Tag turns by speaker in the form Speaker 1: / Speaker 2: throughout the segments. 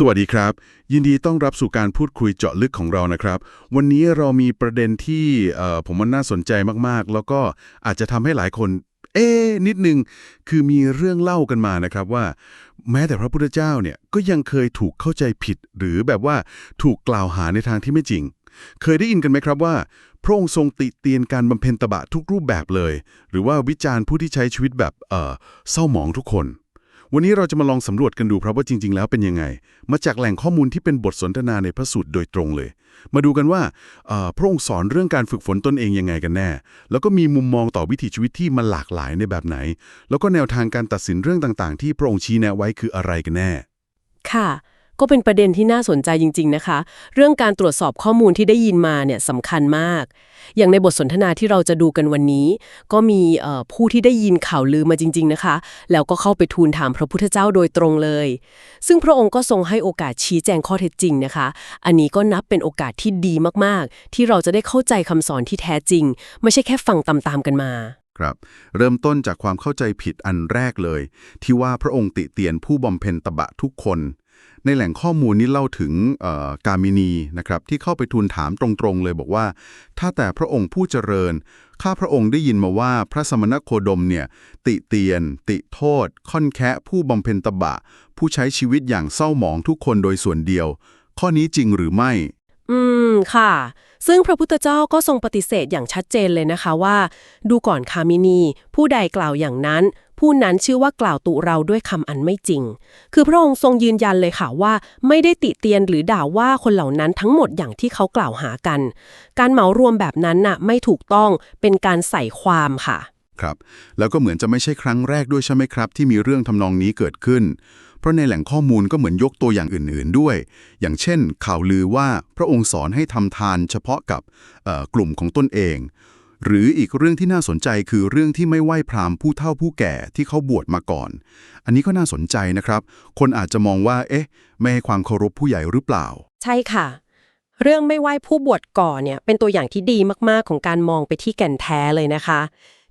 Speaker 1: สวัสดีครับ ยินดีต้องรับสู่การพูดคุยเจาะลึกของเรานะครับ วันนี้เรามีประเด็นที่ผมว่าน่าสนใจมากๆ แล้วก็อาจจะทำให้หลายคน เอ๊นิดนึง คือมีเรื่องเล่ากันมานะครับว่า แม้แต่พระพุทธเจ้าเนี่ยก็ยังเคยถูกเข้าใจผิด หรือแบบว่าถูกกล่าวหาในทางที่ไม่จริง เคยได้ยินกันไหมครับว่า พระองค์ทรงติเตียนการบำเพ็ญตบะทุกรูปแบบเลย หรือว่าวิจารณ์ผู้ที่ใช้ชีวิตแบบเศร้าหมองทุกคน วันนี้เราจะมาลองสำรวจกันดูครับว่าจริง ๆ แล้วเป็นยังไง มาจากแหล่งข้อมูลที่เป็นบทสนทนาในพระสูตรโดยตรงเลย มาดูกันว่าพระองค์สอนเรื่องการฝึกฝนตนเองยังไงกันแน่ แล้วก็มีมุมมองต่อวิถีชีวิตที่มันหลากหลายในแบบไหน แล้วก็แนวทางการตัดสินเรื่องต่างๆ ที่พระองค์ชี้แนะไว้คืออะไรกันแน่
Speaker 2: ค่ะ ก็เป็นประเด็นที่น่าสนใจจริง ๆ นะคะ เรื่องการตรวจสอบข้อมูลที่ได้ยินมาเนี่ยสำคัญมาก อย่างในบทสนทนาที่เราจะดูกันวันนี้ ก็มีผู้ที่ได้ยินข่าวลือมาจริง ๆ นะคะ แล้วก็เข้าไปทูลถามพระพุทธเจ้าโดยตรงเลย ซึ่งพระองค์ก็ทรงให้โอกาสชี้แจงข้อเท็จจริงนะคะ อันนี้ก็นับเป็นโอกาสที่ดีมากๆ ที่เราจะได้เข้าใจคำสอนที่แท้จริง ไม่ใช่แค่ฟังตามๆกันมา
Speaker 1: ครับเริ่มต้นจากความเข้าใจผิดอันแรกเลย ที่ว่าพระองค์ติเตียนผู้บำเพ็ญตบะทุกคน ในแหล่งข้อมูลนี้เล่าถึงกามินีนะครับที่เข้าไปทูลถามตรงๆเลยบอกว่า ถ้าแต่พระองค์ผู้เจริญ ข้าพระองค์ได้ยินมาว่าพระสมณโคดมเนี่ยติเตียน ติโทษ ค่อนแคะผู้บำเพ็ญตบะ ผู้ใช้ชีวิตอย่างเศร้าหมองทุกคนโดยส่วนเดียว ข้อนี้จริงหรือไม่
Speaker 2: อืมค่ะซึ่งพระพุทธเจ้าก็ทรงปฏิเสธอย่างชัดเจนเลยนะคะว่า ดูก่อนคามินี ผู้ใดกล่าวอย่างนั้น ผู้นั้นชื่อว่ากล่าวตุเราด้วยคำอันไม่จริง คือพระองค์ทรงยืนยันเลยค่ะว่า ไม่ได้ติเตียนหรือด่าว่าคนเหล่านั้นทั้งหมดอย่างที่เขากล่าวหากัน การเหมารวมแบบนั้นน่ะไม่ถูกต้องเป็นการใส่ความค่ะ
Speaker 1: ครับแล้วก็เหมือนจะไม่ใช่ครั้งแรกด้วยใช่ไหมครับ ที่มีเรื่องทำนองนี้เกิดขึ้น เพราะในแหล่งข้อมูลก็เหมือนยกตัวอย่างอื่น ๆด้วย อย่างเช่น ข่าวลือว่าพระองค์สอนให้ทำทานเฉพาะกับกลุ่มของตนเอง หรืออีกเรื่องที่น่าสนใจคือเรื่องที่ไม่ไหว้พราหมณ์ผู้เฒ่าผู้แก่ที่เขาบวชมาก่อน อันนี้ก็น่าสนใจนะครับ คนอาจจะมองว่า เอ๊ะ ไม่ให้ความเคารพผู้ใหญ่หรือเปล่า
Speaker 2: ใช่ค่ะ เรื่องไม่ไหว้ผู้บวชก่อนเนี่ยเป็นตัวอย่างที่ดีมากๆของการมองไปที่แก่นแท้เลยนะคะ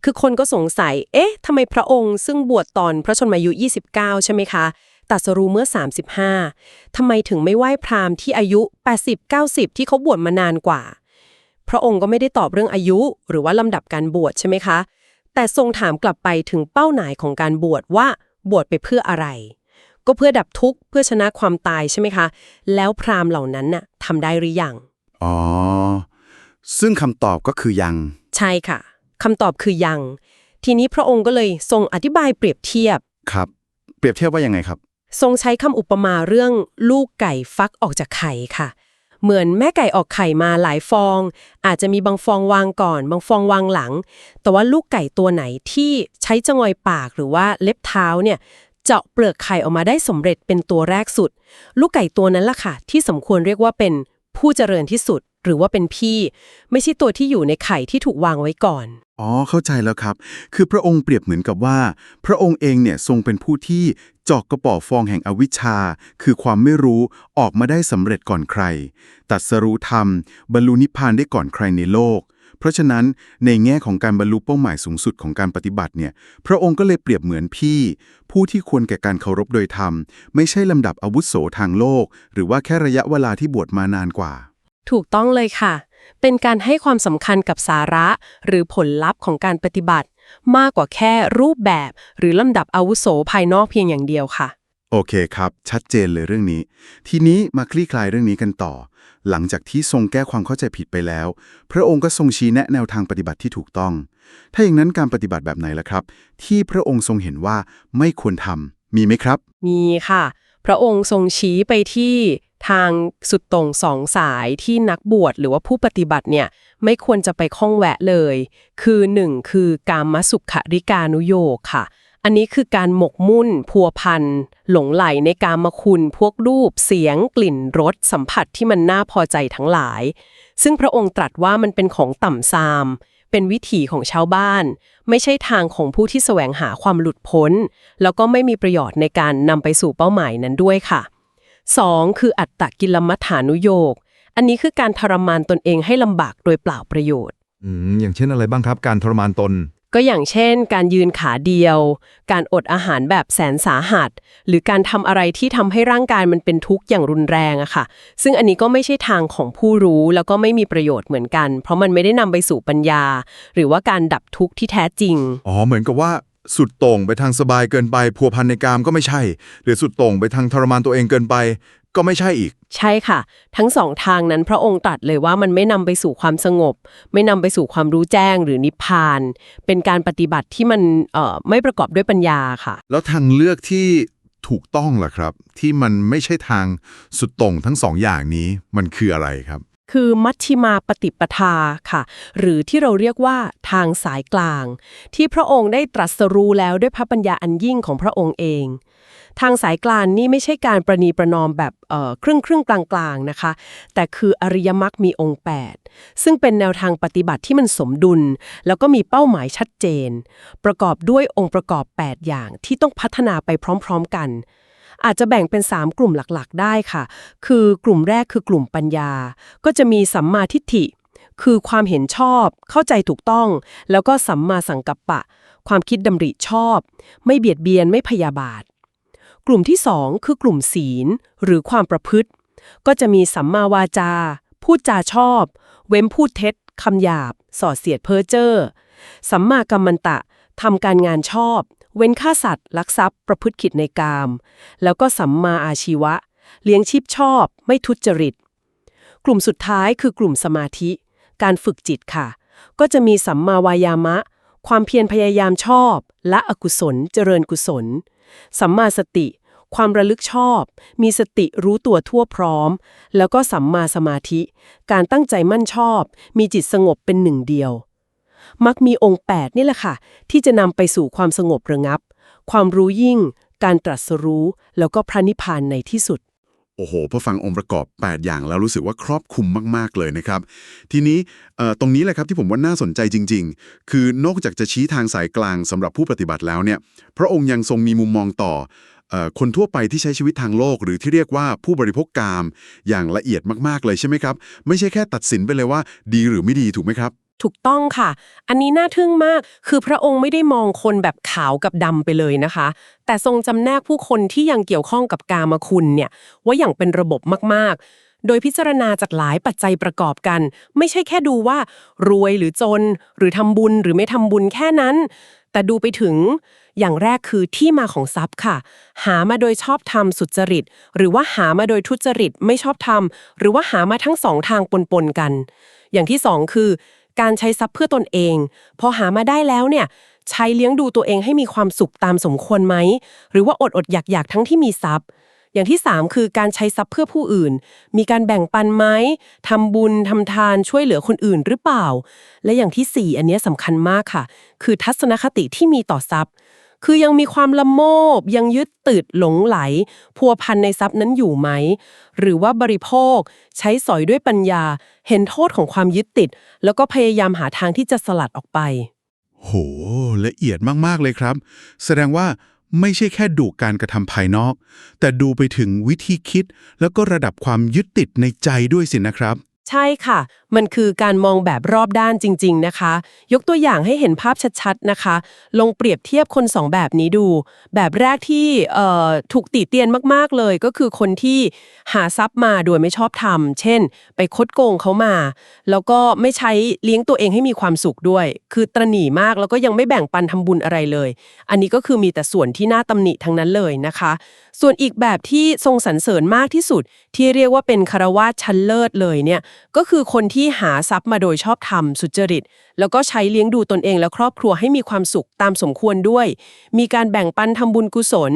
Speaker 2: คือคนก็สงสัย เอ๊ะทำไมพระองค์ซึ่งบวชตอนพระชนมายุ 29 ใช่ไหมคะตัสรู้เมื่อ 35 ทำไมถึงไม่ไหว้พราหมณ์ที่อายุ 80-90 ที่เขาบวชมานานกว่า พระองค์ก็ไม่ได้ตอบเรื่องอายุหรือว่าลำดับการบวชใช่ไหมคะ แต่ทรงถามกลับไปถึงเป้าหมายของการบวชว่าบวชไปเพื่ออะไร ก็เพื่อดับทุกข์เพื่อชนะความตายใช่ไหมคะ แล้วพราหมณ์เหล่านั้นน่ะทำได้หรือยัง
Speaker 1: อ๋อ ซึ่งคำตอบก็คือยัง
Speaker 2: ใช่ค่ะคำตอบคือยัง ทีนี้พระองค์ก็เลยทรงอธิบายเปรียบเทียบ
Speaker 1: ครับ เปรียบเทียบว่ายังไงครับ
Speaker 2: ทรงใช้คำอุปมาเรื่องลูกไก่ฟักออกจากไข่ค่ะ เหมือนแม่ไก่ออกไข่มาหลายฟอง อาจจะมีบางฟองวางก่อน บางฟองวางหลัง แต่ว่าลูกไก่ตัวไหนที่ใช้จงอยปากหรือว่าเล็บเท้าเนี่ยเจาะเปลือกไข่ออกมาได้สำเร็จเป็นตัวแรกสุด ลูกไก่ตัวนั้นล่ะค่ะ ที่สมควรเรียกว่าเป็นผู้เจริญที่สุด หรือว่าเป็นพี่ ไม่ใช่ตัวที่อยู่ในไข่ที่ถูกวางไว้ก่อน
Speaker 1: อ๋อ เข้าใจแล้วครับ คือพระองค์เปรียบเหมือนกับว่า พระองค์เองเนี่ยทรงเป็นผู้ที่เจอกกระป๋อฟองแห่งอวิชชา คือความไม่รู้ออกมาได้สำเร็จก่อนใคร ตัดสรู้ธรรม บรรลุนิพพานได้ก่อนใครในโลก เพราะฉะนั้นในแง่ของการบรรลุเป้าหมายสูงสุดของการปฏิบัติเนี่ย พระองค์ก็เลยเปรียบเหมือนพี่ ผู้ที่ควรแก่การเคารพโดยธรรม ไม่ใช่ลำดับอาวุโสทางโลก หรือว่าแค่ระยะเวลาที่บวชมานานกว่า
Speaker 2: ถูกต้องเลยค่ะ เป็นการให้ความสำคัญกับสาระหรือผลลัพธ์ของการปฏิบัติ มากกว่าแค่รูปแบบ หรือลำดับอาวุโสภายนอกเพียงอย่างเดียวค่ะ
Speaker 1: โอเคครับ ชัดเจนเลยเรื่องนี้ ทีนี้มาคลี่คลายเรื่องนี้กันต่อ หลังจากที่ทรงแก้ความเข้าใจผิดไปแล้ว พระองค์ก็ทรงชี้แนะแนวทางปฏิบัติที่ถูกต้อง ถ้าอย่างนั้นการปฏิบัติแบบไหนล่ะครับ ที่พระองค์ทรงเห็นว่าไม่ควรทำมีไหมครับ
Speaker 2: มีค่ะ พระองค์ทรงชี้ไปที่ ทางสุดตรงสองสายที่นักบวชหรือว่าผู้ปฏิบัติเนี่ยไม่ควรจะไปข้องแวะเลย คือหนึ่งคือการมสุขริกานุโยคค่ะ อันนี้คือการหมกมุ่น พัวพัน หลงไหลในการมาคุณ พวกรูป เสียง กลิ่นรสสัมผัสที่มันน่าพอใจทั้งหลาย ซึ่งพระองค์ตรัสว่ามันเป็นของต่ำซาม เป็นวิถีของชาวบ้าน ไม่ใช่ทางของผู้ที่แสวงหาความหลุดพ้น แล้วก็ไม่มีประโยชน์ในการนำไปสู่เป้าหมายนั้นด้วยค่ะ 2. คืออัตตกิลมัฏฐานุโยก อันนี้คือการทรมานตนเองให้ลำบากโดยเปล่าประโยชน์
Speaker 3: อืมอย่างเช่นอะไรบ้างครับการทรมานตน
Speaker 2: ก็อย่างเช่น การยืนขาเดียว การอดอาหารแบบแสนสาหัส หรือการทำอะไรที่ทำให้ร่างกายมันเป็นทุกข์อย่างรุนแรงอะค่ะ ซึ่งอันนี้ก็ไม่ใช่ทางของผู้รู้แล้วก็ไม่มีประโยชน์เหมือนกัน เพราะมันไม่ได้นำไปสู่ปัญญา หรือว่าการดับทุกข์ที่แท้จริง
Speaker 3: อ๋อเหมือนกับว่า สุดโต่งไปทางสบายเกินไปพัวพันในกามก็ไม่ใช่ หรือสุดโต่งไปทางทรมานตัวเองเกินไป ก็ไม่ใช่อีก
Speaker 2: ใช่ค่ะ ทั้งสองทางนั้นพระองค์ตรัสเลยว่ามันไม่นำไปสู่ความสงบ ไม่นำไปสู่ความรู้แจ้งหรือนิพพาน เป็นการปฏิบัติที่มันเอ่อไม่ประกอบด้วยปัญญาค่ะ
Speaker 3: แล้วทางเลือกที่ถูกต้องล่ะครับ ที่มันไม่ใช่ทางสุดโต่งทั้งสองอย่างนี้มันคืออะไรครับ
Speaker 2: คือมัชชิมาปฏิปทาค่ะ หรือที่เราเรียกว่าทางสายกลาง ที่พระองค์ได้ตรัสรู้แล้วด้วยพระปัญญาอันยิ่งของพระองค์เอง ทางสายกลางนี่ไม่ใช่การประนีประนอมแบบเอ่อครึ่งครึ่งกลางกลางๆนะคะ แต่คืออริยมรรคมีองค์ 8 ซึ่งเป็นแนวทางปฏิบัติที่มันสมดุล แล้วก็มีเป้าหมายชัดเจน ประกอบด้วยองค์ประกอบ 8 อย่างที่ต้องพัฒนาไปพร้อม ๆ กัน อาจจะแบ่งเป็น 3 กลุ่มหลักๆ ได้ค่ะ คือกลุ่มแรกคือกลุ่มปัญญา ก็จะมีสัมมาทิฏฐิ คือความเห็นชอบ เข้าใจถูกต้อง แล้วก็สัมมาสังกัปปะ ความคิดดำริชอบ ไม่เบียดเบียนไม่พยาบาท กลุ่มที่ 2 คือกลุ่มศีล หรือความประพฤติ ก็จะมีสัมมาวาจา พูดจาชอบ เว้นพูดเท็จคำหยาบ ส่อเสียดเพ้อเจ้อสัมมากัมมันตะทำการงานชอบ เว้นฆ่าสัตว์ ลักทรัพย์ ประพฤติผิดในกาม แล้วก็สัมมาอาชีวะ เลี้ยงชีพชอบ ไม่ทุจริต กลุ่มสุดท้ายคือกลุ่มสมาธิ การฝึกจิตค่ะ ก็จะมีสัมมาวายามะ ความเพียรพยายามชอบละอกุศล เจริญกุศล สัมมาสติ ความระลึกชอบ มีสติรู้ตัวทั่วพร้อม แล้วก็สัมมาสมาธิ การตั้งใจมั่นชอบ มีจิตสงบเป็นหนึ่งเดียว มักมีองค์ 8 นี่แหละค่ะ ที่จะนำไปสู่ความสงบระงับ ความรู้ยิ่ง การตรัสรู้ แล้วก็พระนิพพานในที่สุด
Speaker 1: โอ้โหพอฟังองค์ประกอบ 8 อย่างแล้วรู้สึกว่าครอบคลุมมากๆเลยนะครับ ทีนี้ตรงนี้แหละครับที่ผมว่าน่าสนใจจริง ๆ คือนอกจากจะชี้ทางสายกลางสำหรับผู้ปฏิบัติแล้วเนี่ยพระองค์ยังทรงมีมุมมองต่ออคนทั่วไปที่ใช้ชีวิตทางโลก หรือที่เรียกว่าผู้บริโภคกาม อย่างละเอียดมากๆเลยใช่ไหมครับ ไม่ใช่แค่ตัดสินไปเลยว่า ดีหรือไม่ดีถูกไหมครับ
Speaker 2: ถูกต้องค่ะ อันนี้น่าทึ่งมาก คือพระองค์ไม่ได้มองคนแบบขาวกับดำไปเลยนะคะ แต่ทรงจำแนกผู้คนที่ยังเกี่ยวข้องกับกามคุณเนี่ยว่าอย่างเป็นระบบมากๆ โดยพิจารณาจากหลายปัจจัยประกอบกัน ไม่ใช่แค่ดูว่า รวยหรือจน หรือทำบุญหรือไม่ทำบุญแค่นั้น แต่ดูไปถึงอย่างแรกคือที่มาของทรัพย์ค่ะ หามาโดยชอบธรรมสุจริต หรือว่าหามาโดยทุจริตไม่ชอบธรรม หรือว่าหามาทั้งสองทางปนๆกัน อย่างที่สองคือ การใช้ทรัพย์เพื่อตนเอง พอหามาได้แล้วเนี่ยใช้เลี้ยงดูตัวเองให้มีความสุขตามสมควรไหม หรือว่าอดอดอยากอยากๆทั้งที่มีทรัพย์ อย่างที่ 3 คือการใช้ทรัพย์เพื่อผู้อื่น มีการแบ่งปันไหมทำบุญทำทานช่วยเหลือคนอื่นหรือเปล่า และอย่างทีสี่4 อันนี้ยสำคัญมากค่ะ คือทัศนคติที่มีต่อทรัพย์ คือยังมีความละโมบยังยึดติดหลงไหล พัวพันในทรัพย์นั้นอยู่ไหม หรือว่าบริโภค ใช้สอยด้วยปัญญา เห็นโทษของความยึดติด แล้วก็พยายามหาทางที่จะสลัดออกไป
Speaker 1: โห ละเอียดมากๆเลยครับ แสดงว่าไม่ใช่แค่ดูการกระทำภายนอก แต่ดูไปถึงวิธีคิด แล้วก็ระดับความยึดติดในใจด้วยสินะครับ
Speaker 2: ใช่ค่ะมันคือการมองแบบรอบด้านจริง ๆ นะคะ ยกตัวอย่างให้เห็นภาพชัดๆ นะคะ ลองเปรียบเทียบคนสองแบบนี้ดู แบบแรกที่เอ่อถูกติเตียนมากๆ เลยก็คือคนที่หาทรัพย์มาโดยไม่ชอบทำเช่น ไปคดโกงเขามา แล้วก็ไม่ใช้เลี้ยงตัวเองให้มีความสุขด้วย คือตระหนี่มากแล้วก็ยังไม่แบ่งปันทำบุญอะไรเลย อันนี้ก็คือมีแต่ส่วนที่น่าตำหนิทั้งนั้นเลยนะคะ ส่วนอีกแบบที่ทรงสรรเสริญมากที่สุด ที่เรียกว่าเป็นคารวาชั้นเลิศเลยเนี่ยก็คือคนที่ที่หาทรัพย์มาโดยชอบธรรมสุจริต แล้วก็ใช้เลี้ยงดูตนเองและครอบครัวให้มีความสุขตามสมควรด้วย มีการแบ่งปันทำบุญกุศล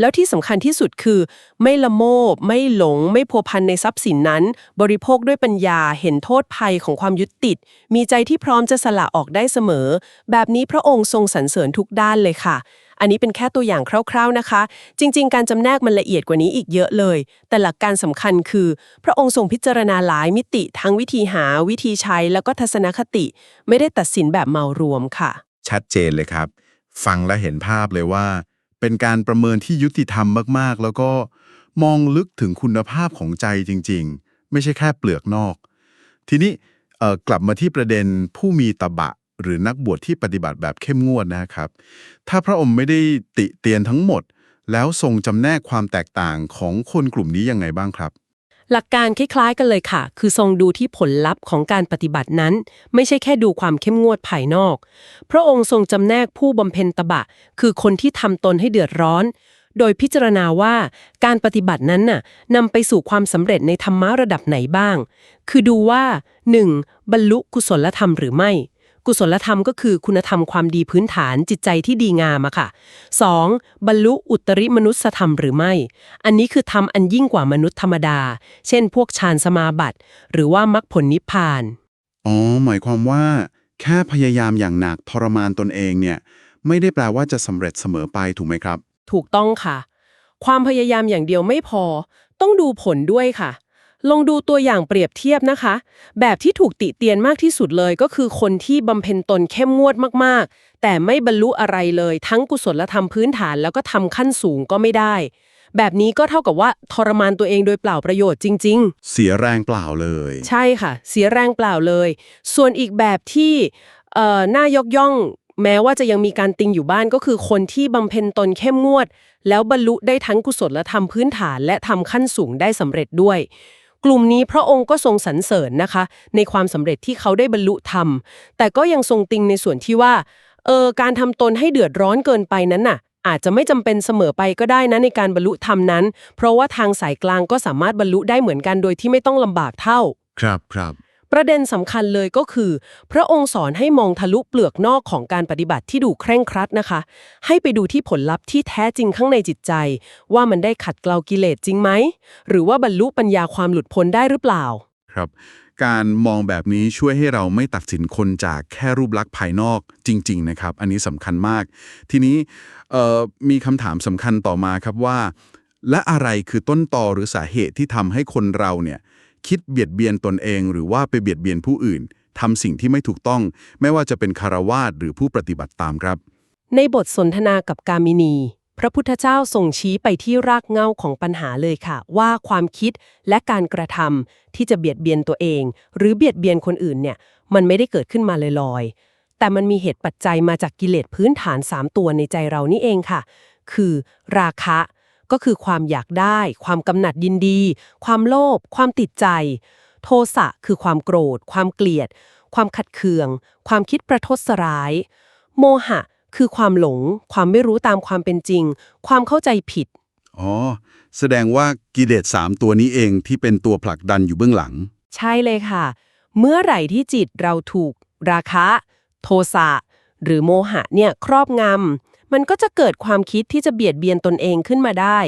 Speaker 2: แล้วที่สำคัญที่สุดคือ ไม่ละโมบ ไม่หลง ไม่พัวพันในทรัพย์สินนั้น บริโภคด้วยปัญญาเห็นโทษภัยของความยึดติด มีใจที่พร้อมจะสละออกได้เสมอ แบบนี้พระองค์ทรงสรรเสริญทุกด้านเลยค่ะ อันนี้เป็นแค่ตัวอย่างคร่าวๆนะคะ จริง ๆ การจำแนกมันละเอียดกว่านี้อีกเยอะเลย แต่หลักการสำคัญคือ พระองค์ทรงพิจารณาหลายมิติทั้งวิธีหาวิธีใช้แล้วก็ทัศนคติ ไม่ได้ตัดสินแบบเมารวมค่ะ
Speaker 3: ชัดเจนเลยครับ ฟังและเห็นภาพเลยว่า เป็นการประเมินที่ยุติธรรมมากๆ แล้วก็มองลึกถึงคุณภาพของใจจริง ๆ ไม่ใช่แค่เปลือกนอก ทีนี้เออกลับมาที่ประเด็นผู้มีตบะ หรือนักบวชที่ปฏิบัติแบบเข้มงวดนะครับ ถ้าพระองค์ไม่ได้ติเตียนทั้งหมด แล้วทรงจำแนกความแตกต่างของคนกลุ่มนี้ยังไงบ้างครับ
Speaker 2: หลักการคล้ายๆกันเลยค่ะ คือทรงดูที่ผลลัพธ์ของการปฏิบัตินั้น ไม่ใช่แค่ดูความเข้มงวดภายนอก พระองค์ทรงจำแนกผู้บำเพ็ญตบะ คือคนที่ทำตนให้เดือดร้อน โดยพิจารณาว่าการปฏิบัตินั้นน่ะนำไปสู่ความสำเร็จในธรรมะระดับไหนบ้าง คือดูว่า 1. บรรลุกุศลธรรมหรือไม่ กุศลธรรมก็คือคุณธรรมความดีพื้นฐานจิตใจที่ดีงามอะค่ะ 2. บรรลุอุตริมนุสธรรมหรือไม่ อันนี้คือธรรมอันยิ่งกว่ามนุษย์ธรรมดา เช่น พวกฌานสมาบัติ หรือว่ามรรคผลนิพพาน
Speaker 3: อ๋อ หมายความว่า แค่พยายามอย่างหนักทรมานตนเองเนี่ย ไม่ได้แปลว่าจะสำเร็จเสมอไปถูกไหมครับ
Speaker 2: ถูกต้องค่ะ ความพยายามอย่างเดียวไม่พอ ต้องดูผลด้วยค่ะ ลองดูตัวอย่างเปรียบเทียบนะคะ แบบที่ถูกติเตียนมากที่สุดเลยก็คือคนที่บำเพ็ญตนเข้มงวดมากๆ แต่ไม่บรรลุอะไรเลย ทั้งกุศลธรรมพื้นฐานแล้วก็ทำขั้นสูงก็ไม่ได้ แบบนี้ก็เท่ากับว่าทรมานตัวเองโดยเปล่าประโยชน์จริงๆ
Speaker 3: เสียแรงเปล่าเลย
Speaker 2: ใช่ค่ะ เสียแรงเปล่าเลย ส่วนอีกแบบที่เอ่อน่ายกย่อง แม้ว่าจะยังมีการติงอยู่บ้านก็คือคนที่บำเพ็ญตนเข้มงวด แล้วบรรลุได้ทั้งกุศลธรรมพื้นฐานและทำขั้นสูงได้สำเร็จด้วย กลุ่มนี้พระองค์ก็ทรงสรรเสริญนะคะ ในความสำเร็จที่เขาได้บรรลุธรรม แต่ก็ยังทรงติงในส่วนที่ว่าเออการทำตนให้เดือดร้อนเกินไปนั้นน่ะ อาจจะไม่จำเป็นเสมอไปก็ได้นะในการบรรลุธรรมนั้น เพราะว่าทางสายกลางก็สามารถบรรลุได้เหมือนกันโดยที่ไม่ต้องลำบากเท่า
Speaker 3: ครับครับ
Speaker 2: ประเด็นสำคัญเลยก็คือ พระองค์สอนให้มองทะลุเปลือกนอกของการปฏิบัติที่ดูเคร่งครัดนะคะ ให้ไปดูที่ผลลัพธ์ที่แท้จริงข้างในจิตใจ ว่ามันได้ขัดเกลากิเลสจริงไหม หรือว่าบรรลุปัญญาความหลุดพ้นได้หรือเปล่า
Speaker 3: ครับ การมองแบบนี้ช่วยให้เราไม่ตัดสินคนจากแค่รูปลักษณ์ภายนอกจริง ๆ นะครับ อันนี้สำคัญมาก ทีนี้มีคำถามสำคัญต่อมาครับว่า และอะไรคือต้นตอหรือสาเหตุที่ทำให้คนเราเนี่ย คิดเบียดเบียนตนเอง หรือว่าไปเบียดเบียนผู้อื่นทำสิ่งที่ไม่ถูกต้อง ไม่ว่าจะเป็นคารวาสหรือผู้ปฏิบัติตามครับ
Speaker 2: ในบทสนทนากับกามินี พระพุทธเจ้าทรงชี้ไปที่รากเหง้าของปัญหาเลยค่ะ ว่าความคิดและการกระทำที่จะเบียดเบียนตัวเอง หรือเบียดเบียนคนอื่นเนี่ย มันไม่ได้เกิดขึ้นมาลอยๆแต่มันมีเหตุปัจจัยมาจากกิเลสพื้นฐาน 3 ตัวในใจเรานี่เองค่ะ คือ ราคะ ก็คือความอยากได้ ความกำหนัดยินดี ความโลภความติดใจ โทสะคือความโกรธ ความเกลียด ความขัดเคือง ความคิดประทุษร้าย โมหะ คือความหลง ความไม่รู้ตามความเป็นจริง ความเข้าใจผิด
Speaker 3: อ๋อแสดงว่ากิเลสสามตัวนี้เองที่เป็นตัวผลักดันอยู่เบื้องหลัง
Speaker 2: ใช่เลยค่ะ เมื่อไหร่ที่จิตเราถูก ราคะ โทสะหรือโมหะเนี่ยครอบงำ มันก็จะเกิดความคิดที่จะเบียดเบียนตนเองขึ้นมาได้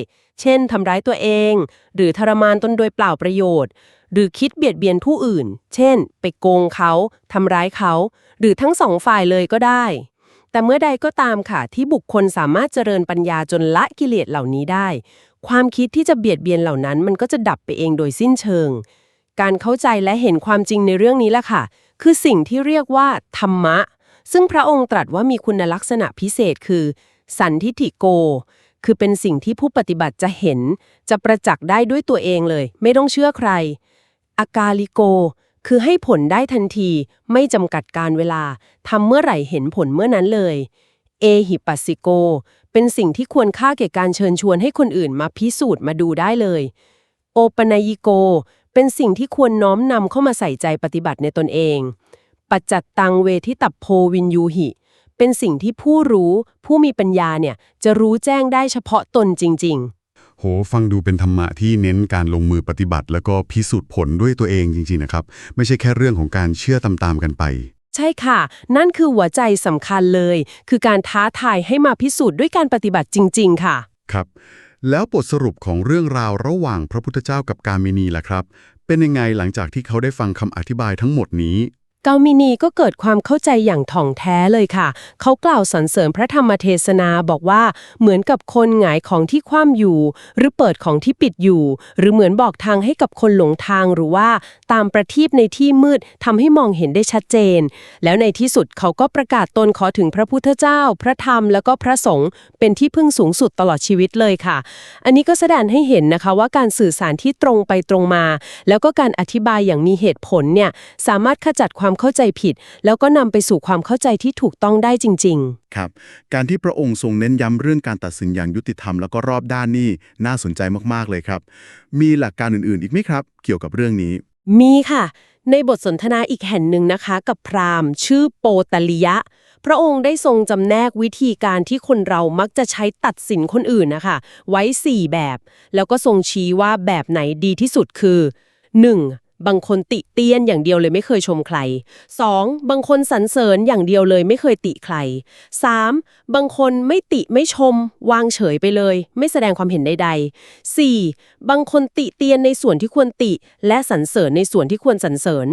Speaker 2: เช่นทำร้ายตัวเอง หรือทรมานตนโดยเปล่าประโยชน์ หรือคิดเบียดเบียนผู้อื่น เช่น ไปโกงเขาทำร้ายเขา หรือทั้งสองฝ่ายเลยก็ได้ แต่เมื่อใดก็ตามค่ะ ที่บุคคลสามารถเจริญปัญญาจนละกิเลสเหล่านี้ได้ ความคิดที่จะเบียดเบียนเหล่านั้น มันก็จะดับไปเองโดยสิ้นเชิง การเข้าใจและเห็นความจริงในเรื่องนี้แหละค่ะ คือสิ่งที่เรียกว่าธรรมะ ซึ่งพระองค์ตรัสว่ามีคุณลักษณะพิเศษคือ สันทิฏฐิโก คือเป็นสิ่งที่ผู้ปฏิบัติจะเห็น จะประจักษ์ได้ด้วยตัวเองเลย ไม่ต้องเชื่อใคร อากาลิโก คือให้ผลได้ทันที ไม่จำกัดการเวลาทำเมื่อไหร่เห็นผลเมื่อนั้นเลย เอหิปัสสิโก เป็นสิ่งที่ควรค่าแก่การเชิญชวนให้คนอื่นมาพิสูจน์มาดูได้เลย โอปนายโก เป็นสิ่งที่ควรน้อมนำเข้ามาใส่ใจปฏิบัติในตนเอง ปัจจัตตังเวทิตัพโพวินยูหิ เป็นสิ่งที่ผู้รู้ผู้มีปัญญาเนี่ยจะรู้แจ้งได้เฉพาะตนจริง ๆ
Speaker 1: โห ฟังดูเป็นธรรมะที่เน้นการลงมือปฏิบัติ แล้วก็พิสูจน์ผลด้วยตัวเองจริงๆนะครับ ไม่ใช่แค่เรื่องของการเชื่อตามๆกันไป
Speaker 2: ใช่ค่ะ นั่นคือหัวใจสำคัญเลย คือการท้าทายให้มาพิสูจน์ด้วยการปฏิบัติจริง ๆ ค่ะ
Speaker 1: ครับ แล้วบทสรุปของเรื่องราวระหว่างพระพุทธเจ้ากับกาเมนีล่ะครับ เป็นยังไงหลังจากที่เขาได้ฟังคำอธิบายทั้งหมดนี้
Speaker 2: เกามินีก็เกิดความเข้าใจอย่างถ่องแท้เลยค่ะ เขากล่าวสรรเสริญพระธรรมเทศนาบอกว่าเหมือนกับคนหงายของที่คว่ำอยู่ หรือเปิดของที่ปิดอยู่ หรือเหมือนบอกทางให้กับคนหลงทางหรือว่าตามประทีปในที่มืดทำให้มองเห็นได้ชัดเจน แล้วในที่สุดเขาก็ประกาศตนขอถึงพระพุทธเจ้า พระธรรมแล้วก็พระสงฆ์เป็นที่พึ่งสูงสุดตลอดชีวิตเลยค่ะ อันนี้ก็แสดงให้เห็นนะคะว่าการสื่อสารที่ตรงไปตรงมา แล้วก็การอธิบายอย่างมีเหตุผลเนี่ยสามารถขจัดความความเข้าใจผิด แล้วก็นำไปสู่ความเข้าใจที่ถูกต้องได้จริง
Speaker 1: ครับ การที่พระองค์ทรงเน้นย้ำเรื่องการตัดสินอย่างยุติธรรมแล้วก็รอบด้านนี่น่าสนใจมากๆเลยครับ มีหลักการอื่นๆ อีกไหมครับ เกี่ยวกับเรื่องนี้
Speaker 2: ๆมีค่ะ ในบทสนทนาอีกแห่งหนึ่งนะคะ กับพราหมณ์ ชื่อโปตลิยะ พระองค์ได้ทรงจำแนกวิธีการที่คนเรามักจะใช้ตัดสินคนอื่นนะคะ ไว้ 4 แบบ แล้วก็ทรงชี้ว่าแบบไหนดีที่สุดคือ 1. บางคนติเตียนอย่างเดียวเลยไม่เคยชมใคร 2. บางคนสรรเสริญอย่างเดียวเลยไม่เคยติใคร 3. บางคนไม่ติไม่ชม วางเฉยไปเลย ไม่แสดงความเห็นใดๆ 4. บางคนติเตียนในส่วนที่ควรติ และสรรเสริญในส่วนที่ควรสรรเสริญ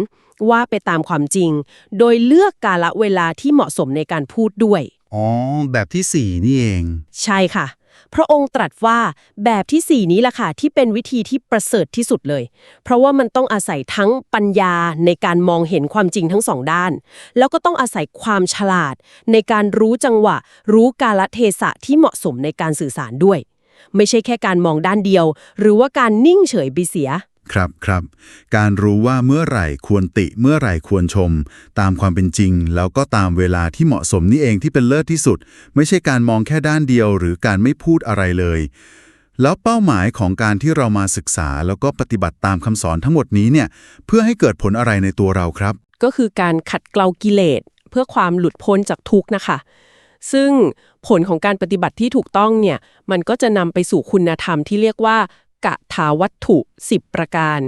Speaker 2: ว่าไปตามความจริง โดยเลือกกาละเวลาที่เหมาะสมในการพูดด้วย
Speaker 1: อ๋อ แบบที่ 4 นี่เอง
Speaker 2: ใช่ค่ะ พระองค์ตรัสว่าแบบที่ 4 นี้แหละค่ะที่เป็นวิธีที่ประเสริฐที่สุดเลย เพราะว่ามันต้องอาศัยทั้งปัญญาในการมองเห็นความจริงทั้งสองด้าน แล้วก็ต้องอาศัยความฉลาด ในการรู้จังหวะ รู้กาลเทศะที่เหมาะสมในการสื่อสารด้วย ไม่ใช่แค่การมองด้านเดียว หรือว่าการนิ่งเฉยไปเสีย
Speaker 1: ครับครับการรู้ว่าเมื่อไหร่ควรติเมื่อไหร่ควรชม ตามความเป็นจริง แล้วก็ตามเวลาที่เหมาะสมนี่เองที่เป็นเลิศที่สุด ไม่ใช่การมองแค่ด้านเดียว หรือการไม่พูดอะไรเลย แล้วเป้าหมายของการที่เรามาศึกษา แล้วก็ปฏิบัติตามคำสอนทั้งหมดนี้เนี่ยเพื่อให้เกิดผลอะไรในตัวเราครับ
Speaker 2: ก็คือการขัดเกลากิเลสเพื่อความหลุดพ้นจากทุกข์นะคะซึ่งผลของการปฏิบัติที่ถูกต้องเนี่ย มันก็จะนำไปสู่คุณธรรมที่เรียกว่า กะถาวัตถุ 10 ประการ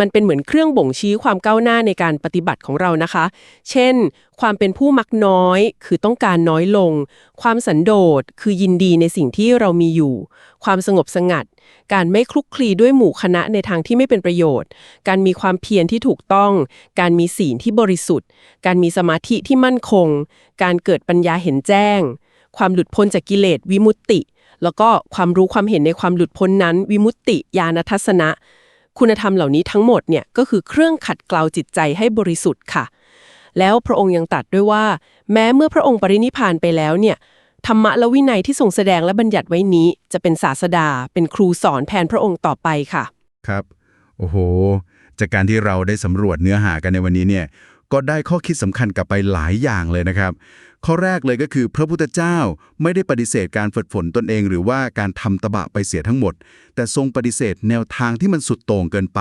Speaker 2: มันเป็นเหมือนเครื่องบ่งชี้ความก้าวหน้าในการปฏิบัติของเรานะคะ เช่น ความเป็นผู้มักน้อยคือต้องการน้อยลง ความสันโดษคือยินดีในสิ่งที่เรามีอยู่ ความสงบสงัด การไม่คลุกคลีด้วยหมู่คณะในทางที่ไม่เป็นประโยชน์ การมีความเพียรที่ถูกต้อง การมีศีลที่บริสุทธิ์ การมีสมาธิที่มั่นคง การเกิดปัญญาเห็นแจ้ง ความหลุดพ้นจากกิเลสวิมุตติ แล้วก็ความรู้ความเห็นในความหลุดพ้นนั้น วิมุตติญาณทัศนะ คุณธรรมเหล่านี้ทั้งหมดเนี่ยก็คือเครื่องขัดเกลาจิตใจให้บริสุทธิ์ค่ะ แล้วพระองค์ยังตัดด้วยว่า แม้เมื่อพระองค์ปรินิพพานไปแล้วเนี่ยธรรมะและวินัยที่ทรงแสดงและบัญญัติไว้นี้ จะเป็นศาสดา เป็นครูสอนแทนพระองค์ต่อไปค่ะ
Speaker 1: ครับ โอ้โห จากการที่เราได้สำรวจเนื้อหากันในวันนี้เนี่ย ก็ได้ข้อคิดสำคัญกลับไปหลายอย่างเลยนะครับ ข้อแรกเลยก็คือพระพุทธเจ้าไม่ได้ปฏิเสธการฝึกฝนตนเองหรือว่าการทำตบะไปเสียทั้งหมด แต่ทรงปฏิเสธแนวทางที่มันสุดโต่งเกินไป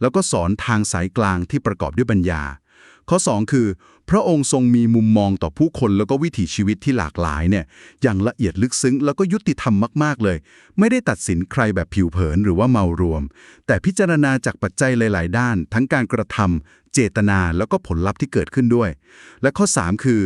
Speaker 1: แล้วก็สอนทางสายกลางที่ประกอบด้วยปัญญา ข้อ 2 คือ พระองค์ทรงมีมุมมองต่อผู้คนแล้วก็วิถีชีวิตที่หลากหลายเนี่ยอย่างละเอียดลึกซึ้งแล้วก็ยุติธรรมมาก ๆ เลย ไม่ได้ตัดสินใครแบบผิวเผินหรือว่าเมารวม แต่พิจารณาจากปัจจัยหลาย ๆ ด้าน ทั้งการกระทำเจตนาแล้วก็ผลลัพธ์ที่เกิดขึ้นด้วย และข้อ 3 คือ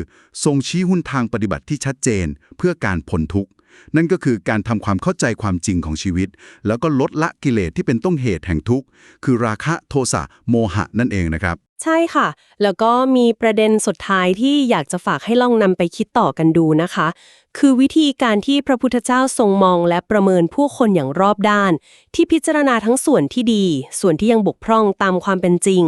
Speaker 1: ทรงชี้หุ้นทางปฏิบัติที่ชัดเจน เพื่อการพ้นทุกข์นั่นก็คือการทำความเข้าใจความจริงของชีวิต แล้วก็ลดละกิเลสที่เป็นต้นเหตุแห่งทุกข์ คือราคะโทสะโมหะนั่นเองนะครับ
Speaker 2: ใช่ค่ะ แล้วก็มีประเด็นสุดท้ายที่อยากจะฝากให้ลองนำไปคิดต่อกันดูนะคะ คือวิธีการที่พระพุทธเจ้าทรงมองและประเมินผู้คนอย่างรอบด้าน ที่พิจารณาทั้งส่วนที่ดี ส่วนที่ยังบกพร่องตามความเป็นจริง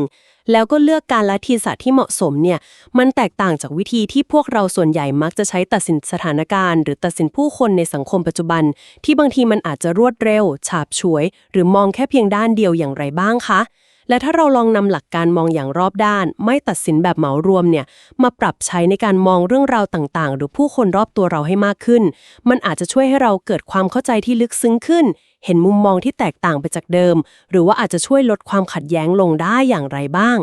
Speaker 2: แล้วก็เลือกการละทีศาสตร์ที่เหมาะสมเนี่ย มันแตกต่างจากวิธีที่พวกเราส่วนใหญ่มักจะใช้ตัดสินสถานการณ์ หรือตัดสินผู้คนในสังคมปัจจุบัน ที่บางทีมันอาจจะรวดเร็ว ฉาบฉวย หรือมองแค่เพียงด้านเดียวอย่างไรบ้างคะ และถ้าเราลองนำหลักการมองอย่างรอบด้าน ไม่ตัดสินแบบเหมารวมเนี่ยมาปรับใช้ในการมองเรื่องราวต่างๆ หรือผู้คนรอบตัวเราให้มากขึ้น มันอาจจะช่วยให้เราเกิดความเข้าใจที่ลึกซึ้งขึ้น เห็นมุมมองที่แตกต่างไปจากเดิม หรือว่าอาจจะช่วยลดความขัดแย้งลงได้อย่างไรบ้าง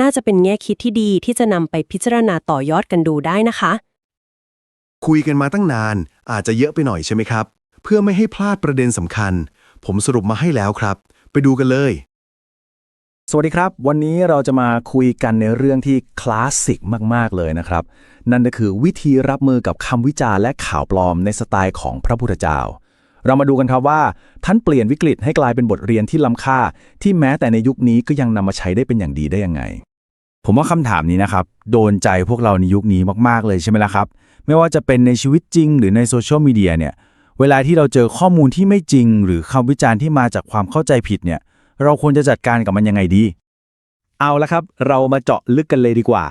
Speaker 2: น่าจะเป็นแง่คิดที่ดีที่จะนำไปพิจารณาต่อยอดกันดูได้นะคะ
Speaker 4: คุยกันมาตั้งนาน อาจจะเยอะไปหน่อยใช่ไหมครับ เพื่อไม่ให้พลาดประเด็นสำคัญ ผมสรุปมาให้แล้วครับ ไปดูกันเลย
Speaker 5: สวัสดีครับ วันนี้เราจะมาคุยกันในเรื่องที่คลาสสิกมาก ๆ เลยนะครับ นั่นก็คือวิธีรับมือกับคำวิจารณ์และข่าวปลอมในสไตล์ของพระพุทธเจ้า เรามาดูกันครับว่า ท่านเปลี่ยนวิกฤตให้กลายเป็นบทเรียนที่ล้ำค่า ที่แม้แต่ในยุคนี้ก็ยังนำมาใช้ได้เป็นอย่างดีได้ยังไง ผมว่าคำถามนี้นะครับ โดนใจพวกเราในยุคนี้มากๆเลยใช่ไหมล่ะครับ ไม่ว่าจะเป็นในชีวิตจริง หรือในโซเชียลมีเดียเนี่ยเวลาที่เราเจอข้อมูลที่ไม่จริง หรือคำวิจารณ์ที่มาจากความเข้าใจผิดเนี่ย เราควรจะจัดการกับมันยังไงดี เอาละครับ เรามาเจาะลึกกันเลยดีกว่า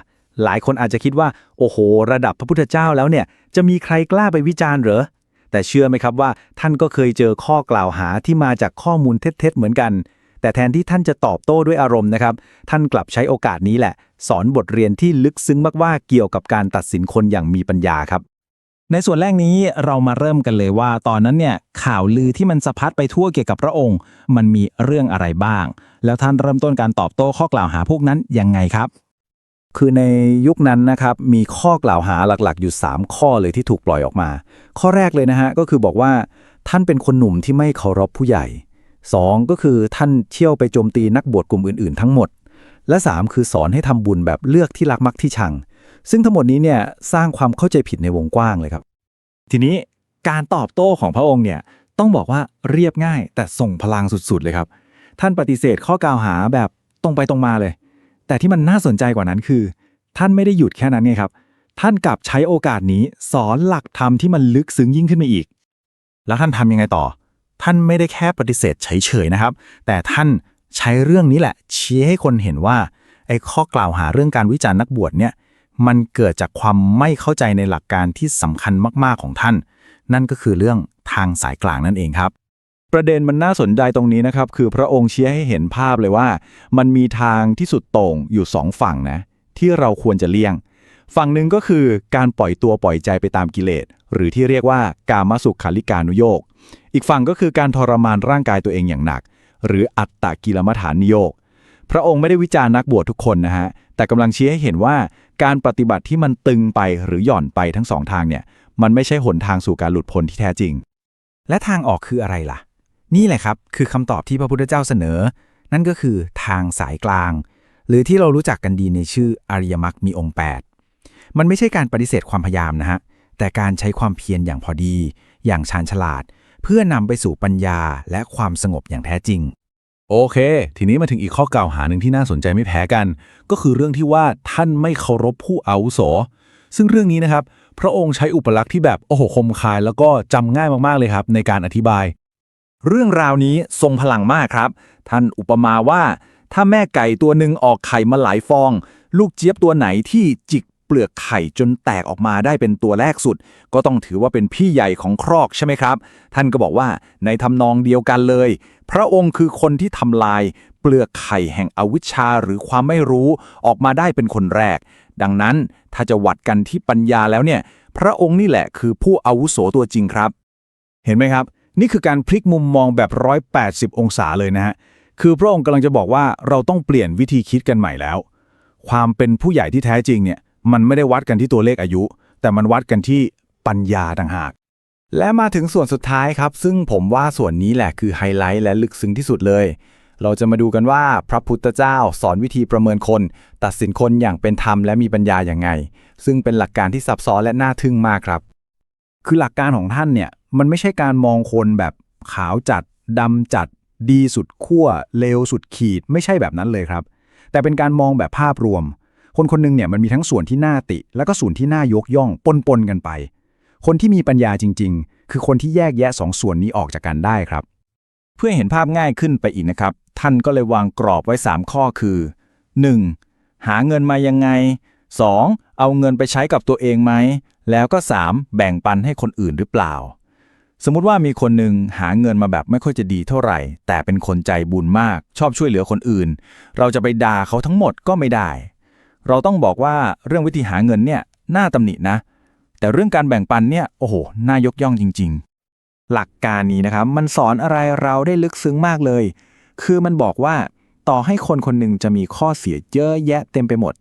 Speaker 5: หลายคนอาจจะคิดว่า โอ้โห ระดับพระพุทธเจ้าแล้วเนี่ย จะมีใครกล้าไปวิจารณ์เหรอ แต่เชื่อไหมครับว่า ท่านก็เคยเจอข้อกล่าวหาที่มาจากข้อมูลเท็จๆเหมือนกัน แต่แทนที่ท่านจะตอบโต้ด้วยอารมณ์นะครับ ท่านกลับใช้โอกาสนี้แหละ สอนบทเรียนที่ลึกซึ้งมากว่าเกี่ยวกับการตัดสินคนอย่างมีปัญญาครับ
Speaker 6: ในส่วนแรกนี้เรามาเริ่มกันเลยว่า ตอนนั้นเนี่ยข่าวลือที่มันสะพัดไปทั่วเกี่ยวกับพระองค์ มันมีเรื่องอะไรบ้าง แล้วท่านเริ่มต้นการตอบโต้ข้อกล่าวหาพวกนั้นยังไงครับ
Speaker 5: คือในยุคนั้นนะครับมีข้อกล่าวหาหลักๆ อยู่ 3 ข้อเลยที่ถูกปล่อยออกมา ข้อแรกเลยนะฮะก็คือบอกว่าท่านเป็นคนหนุ่มที่ไม่เคารพผู้ใหญ่ 2 ก็คือท่านเที่ยวไปโจมตีนักบวชกลุ่มอื่นๆ ทั้งหมด และ 3 คือสอนให้ทำบุญแบบเลือกที่รักมักที่ชัง ซึ่งทั้งหมดนี้เนี่ยสร้างความเข้าใจผิดในวงกว้างเลยครับ
Speaker 6: ทีนี้การตอบโต้ของพระองค์เนี่ยต้องบอกว่าเรียบง่ายแต่ส่งพลังสุดๆเลยครับ ท่านปฏิเสธข้อกล่าวหาแบบตรงไปตรงมาเลย แต่ที่มันน่าสนใจกว่านั้นคือ ท่านไม่ได้หยุดแค่นั้นไงครับ ท่านกลับใช้โอกาสนี้สอนหลักธรรมที่มันลึกซึ้งยิ่งขึ้นมาอีก แล้วท่านทำยังไงต่อ ท่านไม่ได้แค่ปฏิเสธเฉยๆนะครับ แต่ท่านใช้เรื่องนี้แหละชี้ให้คนเห็นว่าไอ้ข้อกล่าวหาเรื่องการวิจารณ์นักบวชเนี่ย มันเกิดจากความไม่เข้าใจในหลักการที่สำคัญมาก ๆ ของท่าน นั่นก็คือเรื่องทางสายกลางนั่นเองครับ
Speaker 5: ประเด็นมันน่าสนใจตรงนี้นะครับ คือพระองค์ชี้ให้เห็นภาพเลยว่า มันมีทางที่สุดโต่งอยู่สองฝั่งนะ ที่เราควรจะเลี่ยง ฝั่งหนึ่งก็คือการปล่อยตัวปล่อยใจไปตามกิเลส หรือที่เรียกว่ากามสุขขาลิกานุโยกอีกฝั่งก็คือการทรมานร่างกายตัวเองอย่างหนัก หรืออัตตะกิลมัฐานนิโยกพระองค์ไม่ได้วิจารณ์นักบวชทุกคนนะฮะ แต่กำลังชี้ให้เห็นว่า การปฏิบัติที่มันตึงไปหรือหย่อนไปทั้งสองทางเนี่ย มันไม่ใช่หนทางสู่การหลุดพ้นที่แท้จริง
Speaker 6: และทางออกคืออะไรล่ะ นี่แหละครับ คือคำตอบที่พระพุทธเจ้าเสนอ นั่นก็คือทางสายกลาง หรือที่เรารู้จักกันดีในชื่ออริยมรรคมีองค์ 8 มันไม่ใช่การปฏิเสธความพยายามนะฮะ แต่การใช้ความเพียรอย่างพอดี อย่างชาญฉลาด เพื่อนำไปสู่ปัญญาและความสงบอย่างแท้จริง
Speaker 5: โอเค ทีนี้มาถึงอีกข้อกล่าวหาหนึ่งที่น่าสนใจไม่แพ้กัน ก็คือเรื่องที่ว่าท่านไม่เคารพผู้อาวุโส ซึ่งเรื่องนี้นะครับ พระองค์ใช้อุปลักษณ์ที่แบบโอ้โหคมคาย แล้วก็จำง่ายมากๆเลยครับ ในการอธิบาย
Speaker 6: เรื่องราวนี้ทรงพลังมากครับ ท่านอุปมาว่า ถ้าแม่ไก่ตัวหนึ่งออกไข่มาหลายฟอง ลูกเจี๊ยบตัวไหนที่จิก เปลือกไข่จนแตกออกมาได้เป็นตัวแรกสุด ก็ต้องถือว่าเป็นพี่ใหญ่ของครอกใช่ไหมครับ ท่านก็บอกว่าในทำนองเดียวกันเลย พระองค์คือคนที่ทำลาย เปลือกไข่แห่งอวิชชาหรือความไม่รู้ออกมาได้เป็นคนแรก ดังนั้นถ้าจะวัดกันที่ปัญญาแล้วเนี่ย พระองค์นี่แหละคือผู้อาวุโสตัวจริงครับ
Speaker 5: เห็นไหมครับ นี่คือการพลิกมุมมองแบบ 180 องศาเลยนะฮะคือพระองค์กำลังจะบอกว่าเราต้องเปลี่ยนวิธีคิดกันใหม่แล้ว ความเป็นผู้ใหญ่ที่แท้จริงเนี่ย มันไม่ได้วัดกันที่ตัวเลขอายุ แต่มันวัดกันที่ปัญญาต่างหาก และมาถึงส่วนสุดท้ายครับ ซึ่งผมว่าส่วนนี้แหละคือไฮไลท์และลึกซึ้งที่สุดเลย เราจะมาดูกันว่าพระพุทธเจ้าสอนวิธีประเมินคน ตัดสินคนอย่างเป็นธรรมและมีปัญญาอย่างไง ซึ่งเป็นหลักการที่ซับซ้อนและน่าทึ่งมากครับ คือหลักการของท่านเนี่ยมันไม่ใช่การมองคนแบบขาวจัดดำจัด ดีสุดขั้วเลวสุดขีด ไม่ใช่แบบนั้นเลยครับ แต่เป็นการมองแบบภาพรวม คนคนหนึงเนี่ยมันมีทั้งส่วนที่น่าติ แล้วก็ส่วนที่น่ายกย่องปนๆกันไป คนที่มีปัญญาจริง ๆ คือคนที่แยกแยะสองส่วนนี้ออกจากกันได้ครับ เพื่อเห็นภาพง่ายขึ้นไปอีกนะครับ ท่านก็เลยวางกรอบไว้ 3 ข้อคือ 1. หาเงินมายังไง 2. เอาเงินไปใช้กับตัวเองไหม แล้วก็ 3. แบ่งปันให้คนอื่นหรือเปล่า สมมุติว่ามีคนหนึ่งหาเงินมาแบบไม่ค่อยจะดีเท่าไหร่ แต่เป็นคนใจบุญมาก ชอบช่วยเหลือคนอื่น เราจะไปด่าเขาทั้งหมดก็ไม่ได้ เราต้องบอกว่าเรื่องวิธีหาเงินเนี่ยน่าตำหนินะ แต่เรื่องการแบ่งปันเนี่ยโอ้โหน่ายกย่องจริง ๆ หลักการนี้นะครับ มันสอนอะไรเราได้ลึกซึ้งมากเลย คือมันบอกว่าต่อให้คนคนหนึ่งจะมีข้อเสียเยอะแยะเต็มไปหมด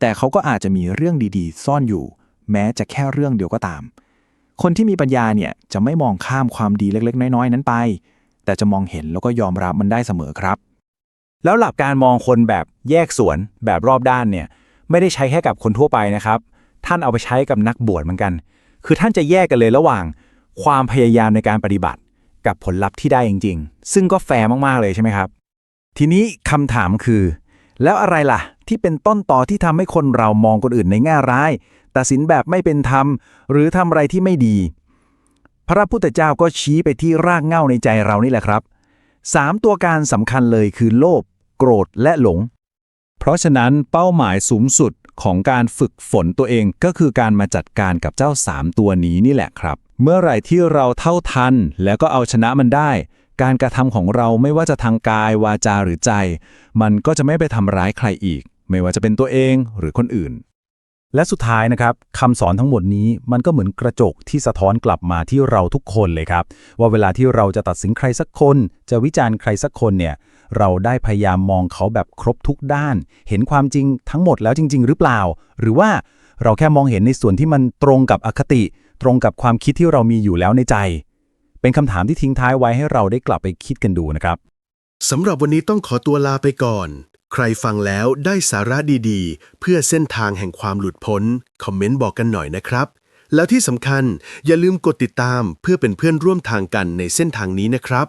Speaker 5: แต่เขาก็อาจจะมีเรื่องดีๆ ซ่อนอยู่ แม้จะแค่เรื่องเดียวก็ตาม คนที่มีปัญญาเนี่ยจะไม่มองข้ามความดีเล็ก ๆ น้อยๆ นั้นไป แต่จะมองเห็นแล้วก็ยอมรับมันได้เสมอครับ แล้วหลักการมองคนแบบแยกส่วนแบบรอบด้านเนี่ย ไม่ได้ใช้แค่กับคนทั่วไปนะครับ ท่านเอาไปใช้กับนักบวชเหมือนกัน คือท่านจะแยกกันเลยระหว่าง ความพยายามในการปฏิบัติ กับผลลัพธ์ที่ได้จริงๆ ซึ่งก็แฟร์มากๆเลยใช่ไหมครับ ทีนี้คำถามคือ แล้วอะไรล่ะ ที่เป็นต้นต่อที่ทำให้คนเรามองคนอื่นในแง่ร้าย ตัดสินแบบไม่เป็นธรรม หรือทำอะไรที่ไม่ดี พระพุทธเจ้าก็ชี้ไปที่รากเหง้าในใจเรานี่แหละครับสามตัวการสำคัญเลยคือโลภโกรธและหลง เพราะฉะนั้นเป้าหมายสูงสุดของการฝึกฝนตัวเองก็คือการมาจัดการกับเจ้าสามตัวนี้นี่แหละครับ เมื่อไหร่ที่เราเท่าทัน แล้วก็เอาชนะมันได้ การกระทำของเราไม่ว่าจะทางกายวาจาหรือใจ มันก็จะไม่ไปทำร้ายใครอีก ไม่ว่าจะเป็นตัวเองหรือคนอื่น และสุดท้ายนะครับคำสอนทั้งหมดนี้มันก็เหมือนกระจกที่สะท้อนกลับมาที่เราทุกคนเลยครับ ว่าเวลาที่เราจะตัดสินใครสักคน จะวิจารณ์ใครสักคนเนี่ย เราได้พยายามมองเขาแบบครบทุกด้าน เห็นความจริงทั้งหมดแล้วจริง ๆ หรือเปล่า หรือว่าเราแค่มองเห็นในส่วนที่มันตรงกับอคติ ตรงกับความคิดที่เรามีอยู่แล้วในใจ เป็นคำถามที่ทิ้งท้ายไว้ให้เราได้กลับไปคิดกันดูนะครับ
Speaker 4: สำหรับวันนี้ต้องขอตัวลาไปก่อน ใครฟังแล้วได้สาระดีๆ เพื่อเส้นทางแห่งความหลุดพ้น คอมเมนต์บอกกันหน่อยนะครับ แล้วที่สำคัญอย่าลืมกดติดตามเพื่อเป็นเพื่อนร่วมทางกันในเส้นทางนี้นะครับ